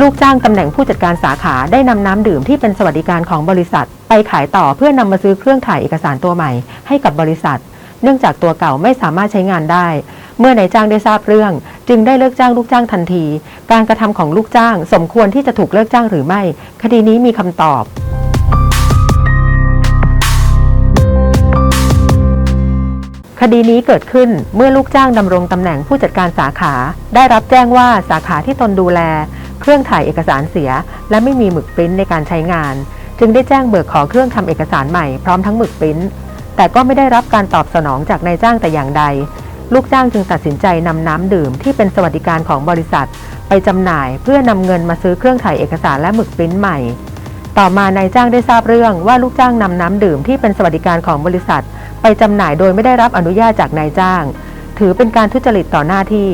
ลูกจ้างตำแหน่งผู้จัดการสาขาได้นำน้ำดื่มที่เป็นสวัสดิการของบริษัท ไปขายต่อเพื่อนำมาซื้อเครื่องถ่ายเอกสารตัวใหม่ให้กับบริษัท เนื่องจากตัวเก่าไม่สามารถใช้งานได้ เมื่อนายจ้างได้ทราบเรื่อง จึงได้เลิกจ้างลูกจ้างทันที การกระทำของลูกจ้าง สมควรที่จะถูกเลิกจ้างหรือไม่ คดีนี้มีคำตอบคดีนี้เกิดขึ้นเมื่อลูกจ้างดำรงตำแหน่งผู้จัดการสาขา ได้รับแจ้งว่าสาขาที่ตนดูแล เครื่องถ่ายเอกสารเสีย และไม่มีหมึกปริ้นในการใช้งาน จึงได้แจ้งเบิกขอเครื่องทำเอกสารใหม่พร้อมทั้งหมึกปริ้น แต่ก็ไม่ได้รับการตอบสนองจากนายจ้างแต่อย่างใด ลูกจ้างจึงตัดสินใจนำน้ำดื่มที่เป็นสวัสดิการของบริษัท ไปจำหน่ายเพื่อนำเงินมาซื้อเครื่องถ่ายเอกสารและหมึกปริ้นใหม่ ต่อมานายจ้างได้ทราบเรื่องว่าลูกจ้างนำน้ำดื่มที่เป็นสวัสดิการของบริษัท ไปจำหน่ายโดยไม่ได้รับอนุญาตจากนายจ้าง ถือเป็นการทุจริตต่อหน้าที่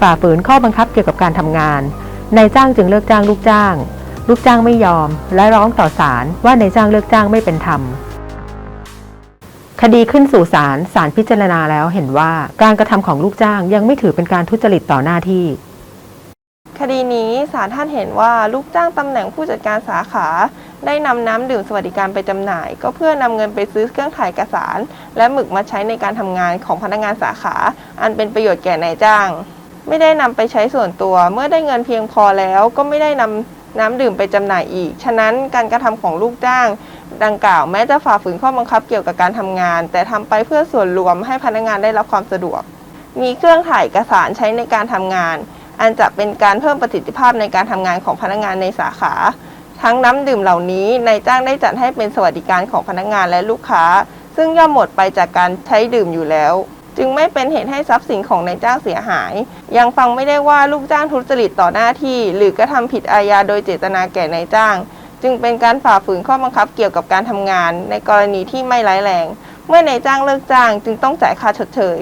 ฝ่าฝืนข้อบังคับเกี่ยวกับการทำงาน นายจ้างจึงเลิกจ้างลูกจ้าง ลูกจ้างไม่ยอม และร้องต่อศาลว่านายจ้างเลิกจ้างไม่เป็นธรรม คดีขึ้นสู่ศาลศาลพิจารณาแล้วเห็นว่าการกระทำของลูกจ้างยังไม่ถือเป็นการทุจริตต่อหน้าที่คดีนี้ศาลท่านเห็นว่าลูกจ้างตำแหน่งผู้จัดการสาขา ได้นำน้ำดื่มสวัสดิการไปจำหน่าย ก็เพื่อนำเงินไปซื้อเครื่องถ่ายเอกสาร และหมึกมาใช้ในการทำงานของพนักงานสาขา อันเป็นประโยชน์แก่นายจ้าง ไม่ได้นำไปใช้ส่วนตัว เมื่อได้เงินเพียงพอแล้วก็ไม่ได้นำน้ำดื่มไปจำหน่ายอีก ฉะนั้นการกระทำของลูกจ้าง ดังกล่าวแม้จะฝ่าฝืนข้อบังคับเกี่ยวกับการทำงาน แต่ทำไปเพื่อส่วนรวมให้พนักงานได้รับความสะดวก มีเครื่องถ่ายเอกสารใช้ในการทำงาน อันจะเป็นการเพิ่มประสิทธิภาพในการทำงานของพนักงานในสาขา ทั้งน้ำดื่มเหล่านี้นายจ้างได้จัดให้เป็นสวัสดิการของพนักงานและลูกค้า ซึ่งย่อมหมดไปจากการใช้ดื่มอยู่แล้ว จึงไม่เป็นเหตุให้ทรัพย์สินของนายจ้างเสียหาย ยังฟังไม่ได้ว่าลูกจ้างทุจริตต่อหน้าที่ หรือกระทำผิดอาญาโดยเจตนาแก่นายจ้าง จึงเป็นการฝ่าฝืนข้อบังคับเกี่ยวกับการทำงาน ในกรณีที่ไม่ร้ายแรง เมื่อนายจ้างเลิกจ้าง จึงต้องจ่ายค่าชดเชย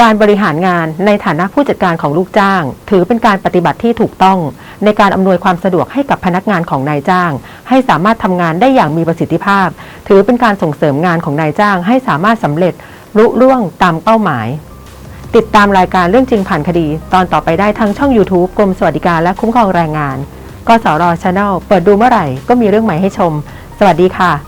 การบริหารงานในฐานะผู้จัดการของลูกจ้าง ถือเป็นการปฏิบัติที่ถูกต้อง ในการอำนวยความสะดวกให้กับพนักงานของนายจ้าง ให้สามารถทำงานได้อย่างมีประสิทธิภาพ ถือเป็นการส่งเสริมงานของนายจ้าง ให้สามารถสำเร็จลุล่วงตามเป้าหมาย ติดตามรายการเรื่องจริงผ่านคดี ตอนต่อไปได้ทางช่อง YouTube กรมสวัสดิการและคุ้มครองแรงงานกสรชาแนลเปิดดูเมื่อไหร่ก็มีเรื่องใหม่ให้ชม สวัสดีค่ะ